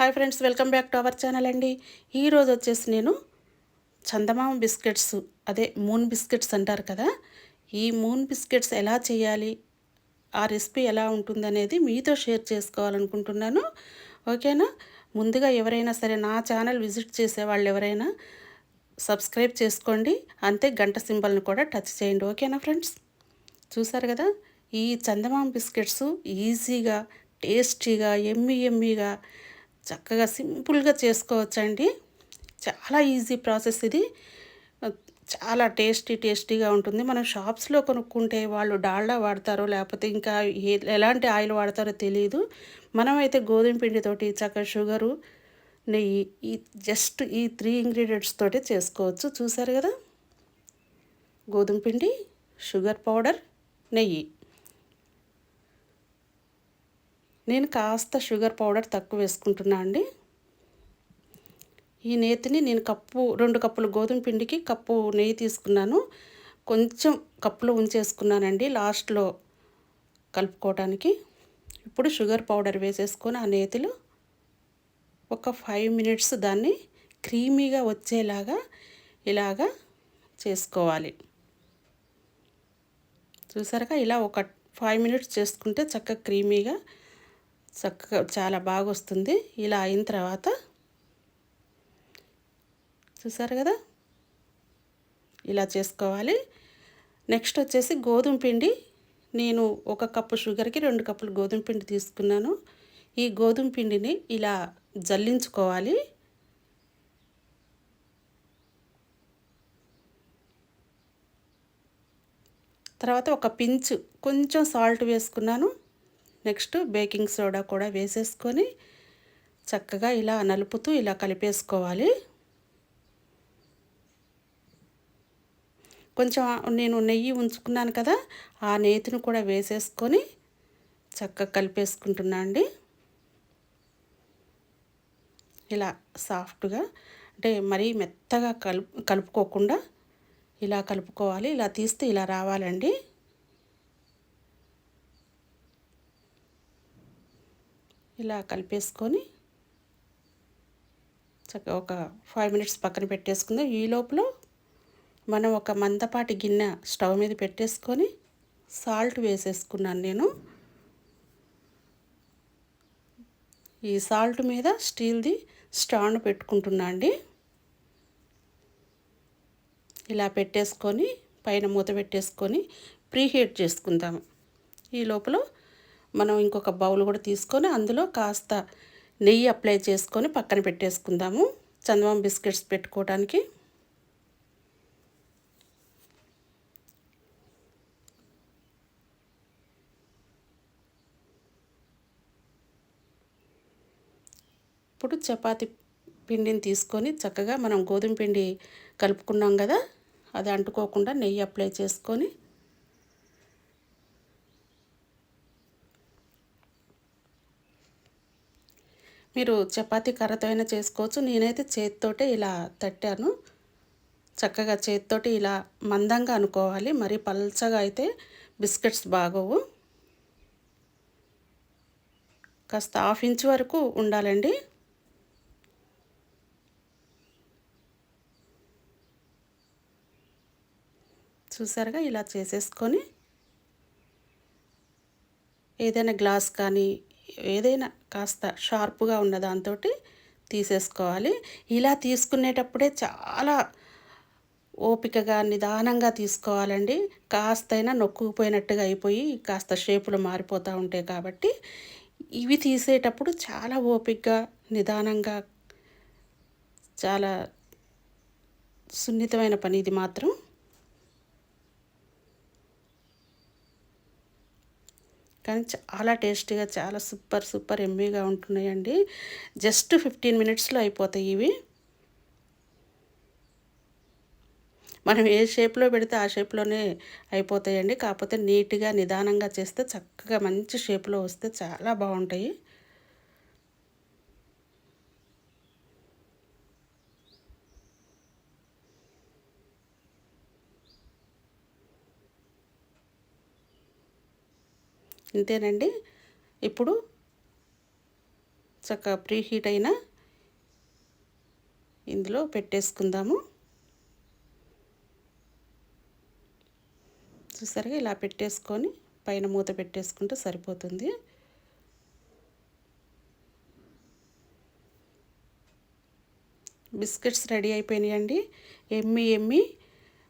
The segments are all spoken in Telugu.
Hi friends welcome back to our channel అండి. ఈరోజు వచ్చేసి నేను చందమామ బిస్కెట్స్ అదే మూన్ బిస్కెట్స్ అంటారు కదా ఈ మూన్ బిస్కెట్స్ ఎలా చేయాలి ఆ రెసిపీ ఎలా ఉంటుందనేది మీతో షేర్ చేసుకోవాలనుకుంటున్నాను. ఓకేనా? ముందుగా ఎవరైనా సరే నా ఛానల్ విజిట్ చేసే వాళ్ళు ఎవరైనా సబ్స్క్రైబ్ చేసుకోండి. అంతే గంట సింబల్ని కూడా టచ్ చేయండి. ఓకేనా ఫ్రెండ్స్? చూసారు కదా ఈ చందమామ బిస్కెట్స్ ఈజీగా టేస్టీగా ఎమ్మి ఎమ్మిగా చక్కగా సింపుల్గా చేసుకోవచ్చండి. చాలా ఈజీ ప్రాసెస్ ఇది. చాలా టేస్టీ టేస్టీగా ఉంటుంది. మనం షాప్స్లో కొనుక్కుంటే వాళ్ళు డాల్డా వాడతారో లేకపోతే ఇంకా ఏ ఎలాంటి ఆయిల్ వాడతారో తెలియదు మనమైతే గోధుమ పిండితోటి చక్కగా షుగరు నెయ్యి ఈ జస్ట్ ఈ త్రీ ఇంగ్రీడియంట్స్ తోటే చేసుకోవచ్చు. చూసారు కదా? గోధుమ పిండి షుగర్ పౌడర్ నెయ్యి. నేను కాస్త షుగర్ పౌడర్ తక్కువ వేసుకుంటున్నా అండి. ఈ నేతిని నేను కప్పు రెండు కప్పులు గోధుమ పిండికి కప్పు నెయ్యి తీసుకున్నాను. కొంచెం కప్పులో ఉంచేసుకున్నానండి లాస్ట్లో కలుపుకోవడానికి ఇప్పుడు షుగర్ పౌడర్ వేసేసుకొని ఆ నేతిలో ఒక ఫైవ్ మినిట్స్ దాన్ని క్రీమీగా వచ్చేలాగా ఇలాగా చేసుకోవాలి. చూసారుగా? ఇలా ఒక ఫైవ్ మినిట్స్ చేసుకుంటే చక్కగా క్రీమీగా చక్కగా చాలా బాగా వస్తుంది ఇలా అయిన తర్వాత చూసారు కదా? ఇలా చేసుకోవాలి. నెక్స్ట్ వచ్చేసి గోధుమ పిండి. నేను ఒక కప్పు షుగర్కి రెండు కప్పులు గోధుమ పిండి తీసుకున్నాను. ఈ గోధుమ పిండిని ఇలా జల్లించుకోవాలి. తర్వాత ఒక పించు. కొంచెం సాల్ట్ వేసుకున్నాను. నెక్స్ట్ బేకింగ్ సోడా కూడా వేసేసుకొని చక్కగా ఇలా నలుపుతూ ఇలా కలిపేసుకోవాలి. కొంచెం నేను నెయ్యి ఉంచుకున్నాను కదా ఆ నేతిని కూడా వేసేసుకొని చక్కగా కలిపేసుకుంటున్నా అండి. ఇలా సాఫ్ట్గా అంటే మరీ మెత్తగా కలుపు కలుపుకోకుండా ఇలా కలుపుకోవాలి ఇలా తీస్తే ఇలా రావాలండి. ఇలా కలిపేసుకొని చక్కగా ఒక ఫైవ్ మినిట్స్ పక్కన పెట్టేసుకుందాం. ఈ లోపల మనం ఒక మందపాటి గిన్నె స్టవ్ మీద పెట్టేసుకొని సాల్ట్ వేసేసుకున్నాను నేను. ఈ సాల్ట్ మీద స్టీల్ది స్టాండ్ పెట్టుకుంటున్నా అండి. ఇలా పెట్టేసుకొని పైన మూత పెట్టేసుకొని ప్రీహీట్ చేసుకుందాము ఈ లోపల మనం ఇంకొక బౌల్ కూడా తీసుకొని అందులో కాస్త నెయ్యి అప్లై చేసుకొని పక్కన పెట్టేసుకుందాము. చందమామ బిస్కెట్స్ పెట్టుకోవడానికి ఇప్పుడు చపాతి పిండిని తీసుకొని చక్కగా మనం గోధుమ పిండి కలుపుకున్నాం కదా అది అంటుకోకుండా నెయ్యి అప్లై చేసుకొని మీరు చపాతీ కర్రతో అయినా చేసుకోవచ్చు. నేనైతే చేతితోటే ఇలా తట్టాను. చక్కగా చేతితోటి ఇలా మందంగా అనుకోవాలి. మరి పల్చగా అయితే బిస్కెట్స్ బాగోవు. కాస్త హాఫ్ ఇంచ్ వరకు ఉండాలండి. చూసారుగా ఇలా చేసేసుకొని ఏదైనా గ్లాస్ కానీ ఏదైనా కాస్త షార్ప్గా ఉన్న దాంతో తీసేసుకోవాలి. ఇలా తీసుకునేటప్పుడే చాలా ఓపికగా నిదానంగా తీసుకోవాలండి. కాస్తైనా నొక్కుపోయినట్టుగా అయిపోయి కాస్త షేపులు మారిపోతూ ఉంటాయి కాబట్టి ఇవి తీసేటప్పుడు చాలా ఓపికగా నిదానంగా చాలా సున్నితమైన పని ఇది మాత్రం. కానీ చాలా టేస్టీగా చాలా సూపర్ సూపర్ ఎమ్మీగా ఉంటున్నాయండి. జస్ట్ ఫిఫ్టీన్ మినిట్స్లో అయిపోతాయి ఇవి. మనం ఏ షేప్లో పెడితే ఆ షేప్లోనే అయిపోతాయండి. కాకపోతే నీట్గా నిదానంగా చేస్తే చక్కగా మంచి షేప్లో వస్తే చాలా బాగుంటాయి. ఇంతేనండి. ఇప్పుడు చక్కగా ప్రీ హీట్ అయిన ఇందులో పెట్టేసుకుందాము. చూసారుగా ఇలా పెట్టేసుకొని పైన మూత పెట్టేసుకుంటే సరిపోతుంది. బిస్కెట్స్ రెడీ అయిపోయినాయండి. ఎమ్మి ఎమ్మి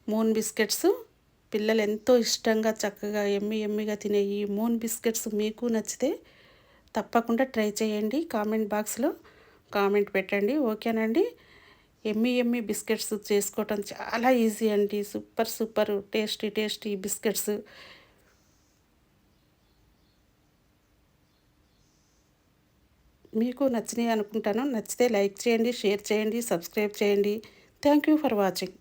మూన్ బిస్కెట్స్ పిల్లలు ఎంతో ఇష్టంగా చక్కగా ఎమ్మి ఎమ్మిగా తినే ఈ మూన్ బిస్కెట్స్ మీకు నచ్చితే తప్పకుండా ట్రై చేయండి. కామెంట్ బాక్స్లో కామెంట్ పెట్టండి. ఓకేనండి? ఎమ్మి ఎమ్మి బిస్కెట్స్ చేసుకోవటం చాలా ఈజీ అండి. Super super tasty tasty biscuits. మీకు నచ్చినాయి అనుకుంటాను. నచ్చితే లైక్ చేయండి షేర్ చేయండి సబ్స్క్రైబ్ చేయండి. Thank you for watching.